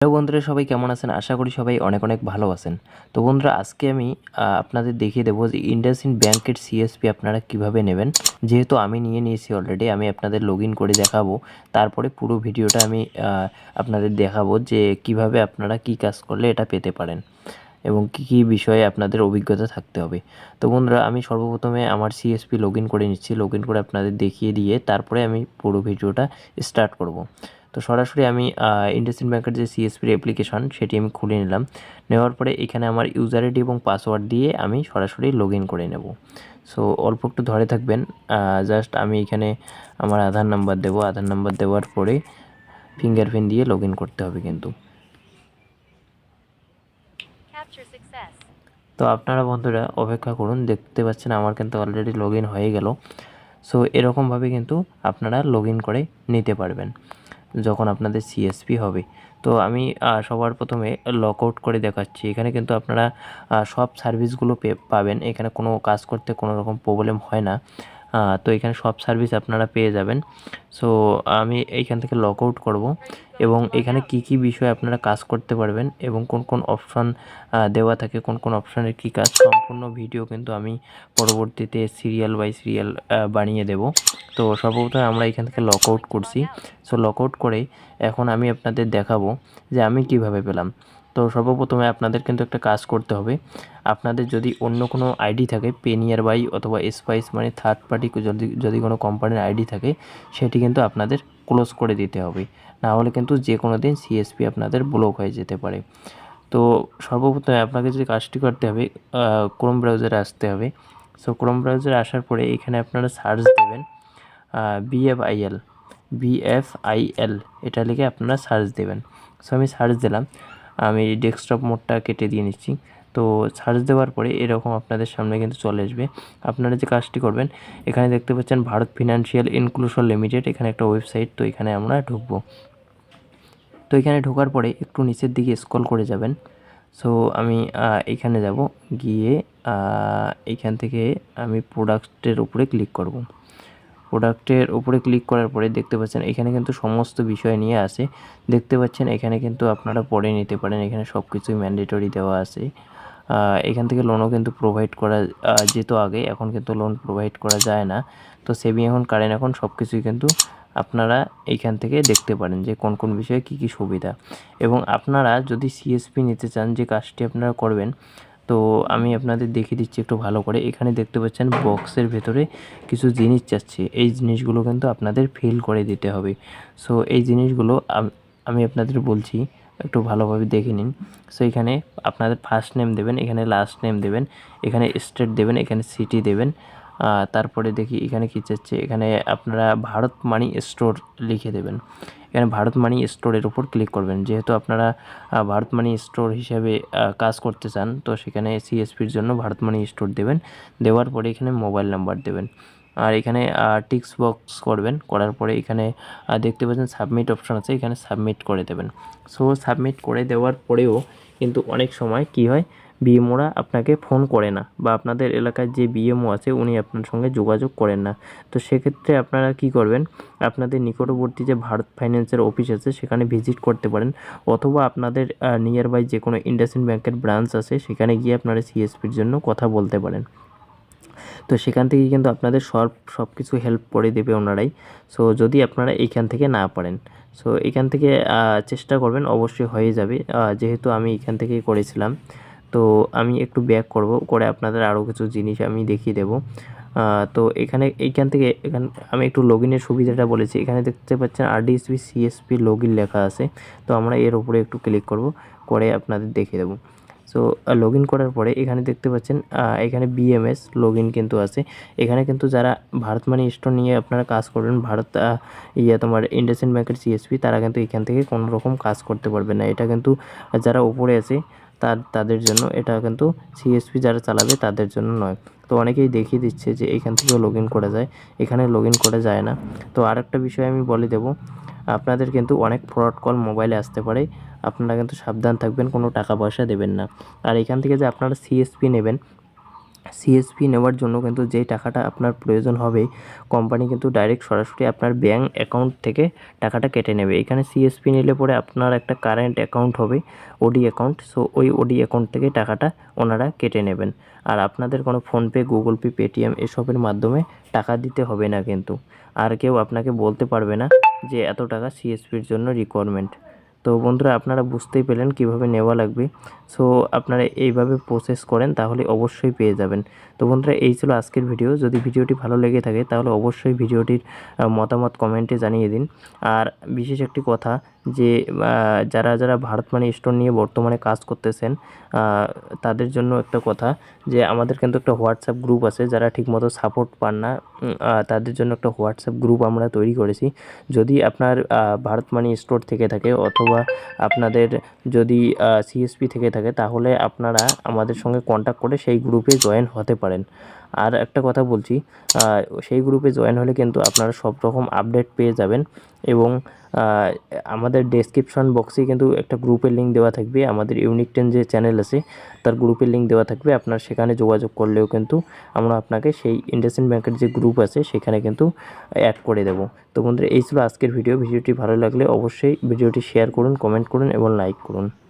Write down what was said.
Hello বন্ধুরা, সবাই কেমন আছেন? আশা করি সবাই অনেক অনেক ভালো আছেন। তো বন্ধুরা, আজকে আমি আপনাদের দেখিয়ে দেবো যে ইন্ডাসইন্ড ব্যাংকের সিএসপি আপনারা কীভাবে নেবেন। যেহেতু আমি নিয়ে নিয়েছি অলরেডি আমি আপনাদের লগ করে দেখাবো। তারপরে পুরো ভিডিওটা আমি আপনাদের দেখাবো যে কীভাবে আপনারা কি কাজ করলে এটা পেতে পারেন এবং কী কী বিষয়ে আপনাদের অভিজ্ঞতা থাকতে হবে। তো বন্ধুরা, আমি সর্বপ্রথমে আমার সিএসপি লগ করে নিচ্ছি। লগ করে আপনাদের দেখিয়ে দিয়ে তারপরে আমি পুরো ভিডিওটা স্টার্ট করব। তো সরাসরি আমি ইন্ডাসইন্ড ব্যাংকের যে সিএসপির অ্যাপ্লিকেশন সেটি আমি খুলে নিলাম। নেওয়ার পরে এখানে আমার ইউজার আইডি এবং পাসওয়ার্ড দিয়ে আমি সরাসরি লগ ইন করে নেব। সো অল্প একটু ধরে থাকবেন জাস্ট আমি এখানে আমার আধার নাম্বার দেবো। আধার নাম্বার দেওয়ার পরে ফিঙ্গারপ্রিন্ট দিয়ে লগ ইন করতে হবে কিন্তু। তো আপনারা বন্ধুরা অপেক্ষা করুন দেখতে পাচ্ছেন আমার কিন্তু অলরেডি লগ ইন হয়ে গেল। সো এরকমভাবে কিন্তু আপনারা লগ ইন করে নিতে পারবেন। যখন আপনাদের সিএসপি হবে। তো আমি সবার প্রথমে লক আউট করে দেখাচ্ছি। এখানে কিন্তু আপনারা সব সার্ভিসগুলো পাবেন। এখানে কোনো কাজ করতে কোনো রকম প্রবলেম হয় না। তো এখানে সব সার্ভিস আপনারা পেয়ে যাবেন। সো আমি এইখান থেকে লক আউট করব এবং এখানে কি কি বিষয়ে আপনারা কাজ করতে পারবেন এবং কোন কোন অপশন দেওয়া থাকে, কোন কোন অপশনের কী কাজ, সম্পূর্ণ ভিডিও কিন্তু আমি পরবর্তীতে সিরিয়াল বাই সিরিয়াল বানিয়ে দেব। তো সর্বপ্রথমে আমরা এখান থেকে লক আউট করছি। সো লক আউট করে এখন আমি আপনাদের দেখাবো যে আমি কীভাবে পেলাম। তো সর্বপ্রথমে আপনাদের কিন্তু একটা কাজ করতে হবে। আপনাদের যদি অন্য কোনো আইডি থাকে পেনিয়ার বাই অথবা স্পাইস মানে থার্ড পার্টি যদি যদি কোনো কোম্পানির আইডি থাকে, সেটি কিন্তু আপনাদের ক্লোজ করে দিতে হবে। না হলে কিন্তু যে কোনো দিন সিএসপি আপনাদের ব্লক হয়ে যেতে পারে। তো সর্বপ্রথমে আপনাকে যে কাজটি করতে হবে ক্রোম ব্রাউজারে আসতে হবে। সো ক্রোম ব্রাউজারে আসার পরে এখানে আপনারা সার্চ দেবেন বিএফআইএল বিএফআইএল এটা লিখে আপনারা সার্চ দেবেন। সো আমি সার্চ দিলাম। আমি ডেস্কটপ মোডটা কেটে দিয়ে নিচ্ছি। তো সার্চ দেওয়ার পরে এরকম আপনাদের সামনে কিন্তু চলে আসবে। আপনারা যে কাজটি করবেন এখানে দেখতে পাচ্ছেন ভারত ফিনান্সিয়াল ইনক্লুশন লিমিটেড এখানে একটা ওয়েবসাইট তো এখানে আমরা ঢুকবো। তো এখানে ঢোকার পরে একটু নিচের দিকে স্ক্রল করে যাবেন। সো আমি এখানে যাব গিয়ে আহ, এইখান থেকে আমি প্রোডাক্টের উপরে ক্লিক করব। প্রোডাক্টের উপরে ক্লিক করার পরে দেখতে পাচ্ছেন, এখানে কিন্তু সমস্ত বিষয় নিয়ে আসে দেখতে পাচ্ছেন, এখানে কিন্তু আপনারা পড়ে নিতে পারেন, এখানে সব কিছুই ম্যান্ডেটরি দেওয়া আছে। এখান থেকে লোনও কিন্তু প্রোভাইড করা যেত আগে, এখন কিন্তু লোন প্রোভাইড করা যায় না। তো সেভিং এখন কারেন্ট এখন সব কিছুই কিন্তু আপনারা এইখান থেকে দেখতে পারেন যে কোন কোন বিষয়ে কী কী সুবিধা। এবং আপনারা যদি সিএসপি নিতে চান, যে কাজটি আপনারা করবেন তো আমি আপনাদের দেখিয়ে দিচ্ছি একটু ভালো করে। এখানে দেখতে পাচ্ছেন বক্সের ভেতরে কিছু জিনিস চাচ্ছে এই জিনিসগুলো কিন্তু আপনাদের ফিল করে দিতে হবে। সো এই জিনিসগুলো আমি আপনাদের বলছি, একটু ভালোভাবে দেখে নিন। সো এখানে আপনাদের ফার্স্ট নেম দেবেন, এখানে লাস্ট নেম দেবেন, এখানে স্টেট দেবেন, এখানে সিটি দেবেন। তারপরে দেখি এখানে কী চাচ্ছে? এখানে আপনারা ভারত মানি স্টোর লিখে দেবেন। এখানে ভারত মানি স্টোরের উপর ক্লিক করবেন। যেহেতু আপনারা ভারত মানি স্টোর হিসাবে কাজ করতে চান, তো সেখানে সিএসপির জন্য ভারত মানি স্টোর দেবেন। দেওয়ার পরে এখানে মোবাইল নাম্বার দেবেন। আর এখানে টিক্স বক্স করবেন। করার পরে এখানে দেখতে পাচ্ছেন সাবমিট অপশন আছে। এখানে সাবমিট করে দেবেন। সো, সাবমিট করে দেওয়ার পরেও কিন্তু অনেক সময় কি হয়, বিএমওরা আপনাকে ফোন করে না বা আপনাদের এলাকায় যে বিএমও আছে উনি আপনার সঙ্গে যোগাযোগ করেন না। তো সেক্ষেত্রে আপনারা কি করবেন, আপনাদের নিকটবর্তী যে ভারত ফাইন্যান্সের অফিস আছে সেখানে ভিজিট করতে পারেন অথবা আপনাদের নিয়ারবাই যে কোনো ইন্ডাসিন ব্যাংকের ব্রাঞ্চ আছে সেখানে গিয়ে আপনারা সিএসপির জন্য কথা বলতে পারেন। তো সেখান থেকে কিন্তু আপনাদের সব সব কিছু হেল্প করে দেবে ওনারাই। সো যদি আপনারা এইখান থেকে না পারেন সো এখান থেকে চেষ্টা করবেন, অবশ্যই হয়ে যাবে। যেহেতু আমি এখান থেকেই করেছিলাম, তো আমি একটু ব্যাক করব, করে আপনাদের আরও কিছু জিনিস আমি দেখিয়ে দেবো। তো এখানে, এইখান থেকে, এখান, আমি একটু লগ সুবিধাটা বলেছি। এখানে দেখতে পাচ্ছেন আরডিএসপি সিএসপি লগ লেখা আছে। তো আমরা এর উপরে একটু ক্লিক করব, করে আপনাদের দেখিয়ে দেবো। সো লগ করার পরে এখানে দেখতে পাচ্ছেন এখানে বিএমএস লগ কিন্তু আছে। এখানে কিন্তু যারা ভারত মানি স্টোর নিয়ে আপনারা কাজ করবেন, ভারত ইয়ে তোমার ইন্ডাসিন ব্যাংকের সিএসপি তারা কিন্তু এখান থেকে কোনো রকম কাজ করতে পারবে না। এটা কিন্তু যারা উপরে আছে, তার, তাদের জন্য এটা কিন্তু সিএসপি যারা চালাবে, তাদের জন্য নয়। তো অনেকেই দেখিয়ে দিচ্ছে যে এখান থেকেও লগ করা যায়, এখানে লগ করা যায় না। তো আরেকটা বিষয় আমি বলে দেবো, আপনাদের কিন্তু অনেক ফ্রড কল মোবাইলে আসতে পারে। আপনারা কিন্তু সাবধান থাকবেন, কোনো টাকা পয়সা দেবেন না। আর এখান থেকে যে আপনারা সিএসপি নেবেন সিএসপি নেওয়ার জন্য কিন্তু যেই টাকাটা আপনার প্রয়োজন হবে কোম্পানি কিন্তু ডাইরেক্ট সরাসরি আপনার ব্যাঙ্ক অ্যাকাউন্ট থেকে টাকাটা কেটে নেবে। এখানে সিএসপি নিলে পরে আপনার একটা কারেন্ট অ্যাকাউন্ট হবে ওডি অ্যাকাউন্ট সো ওই ওডি অ্যাকাউন্ট থেকে টাকাটা ওনারা কেটে নেবেন। আর আপনাদের কোনো ফোনপে, গুগল পে, পেটিএম এসবের মাধ্যমে টাকা দিতে হবে না কিন্তু। আর কেউ আপনাকে বলতে পারবে না যে এত টাকা সিএসপির জন্য রিকোয়ারমেন্ট তো বন্ধুরা আপনারা বুঝতেই পেলেন কীভাবে নেওয়া লাগবে। সো আপনারা এইভাবে প্রসেস করেন, তাহলে অবশ্যই পেয়ে যাবেন। তো বন্ধুরা, এই ছিল আজকের ভিডিও যদি ভিডিওটি ভালো লেগে থাকে, তাহলে অবশ্যই ভিডিওটির মতামত কমেন্টে জানিয়ে দিন। আর বিশেষ একটি কথা যে যারা যারা ভারত মানি স্টোর নিয়ে বর্তমানে কাজ করতেছেন তাদের জন্য একটা কথা যে, আমাদের কিন্তু একটা হোয়াটসঅ্যাপ গ্রুপ আছে, যারা ঠিকমতো সাপোর্ট পান না। তাদের জন্য একটা হোয়াটসঅ্যাপ গ্রুপ আমরা তৈরি করেছি। যদি আপনার ভারত মানি স্টোর থেকে থাকে, অথবা আপনাদের যদি সিএসপি থেকে থাকে, তাহলে আপনারা আমাদের সঙ্গে কন্ট্যাক্ট করে সেই গ্রুপে জয়েন হতে পারেন। আর একটা কথা বলছি সেই গ্রুপে জয়েন হলে কিন্তু আপনারা সব রকম আপডেট পেয়ে যাবেন এবং আমাদের ডেসক্রিপশন বক্সে কিন্তু একটা গ্রুপের লিঙ্ক দেওয়া থাকবে, আমাদের ইউনিক টেন যে চ্যানেল আছে, তার গ্রুপের লিঙ্ক দেওয়া থাকবে। আপনার সেখানে যোগাযোগ করলেও কিন্তু আমরা আপনাকে সেই ইন্ডাসইন্ড ব্যাংকের যে গ্রুপ আছে, সেখানে কিন্তু অ্যাড করে দেবো। তো বন্ধুরা, এই ছিল আজকের ভিডিও ভিডিওটি ভালো লাগলে অবশ্যই ভিডিওটি শেয়ার করুন কমেন্ট করুন এবং লাইক করুন।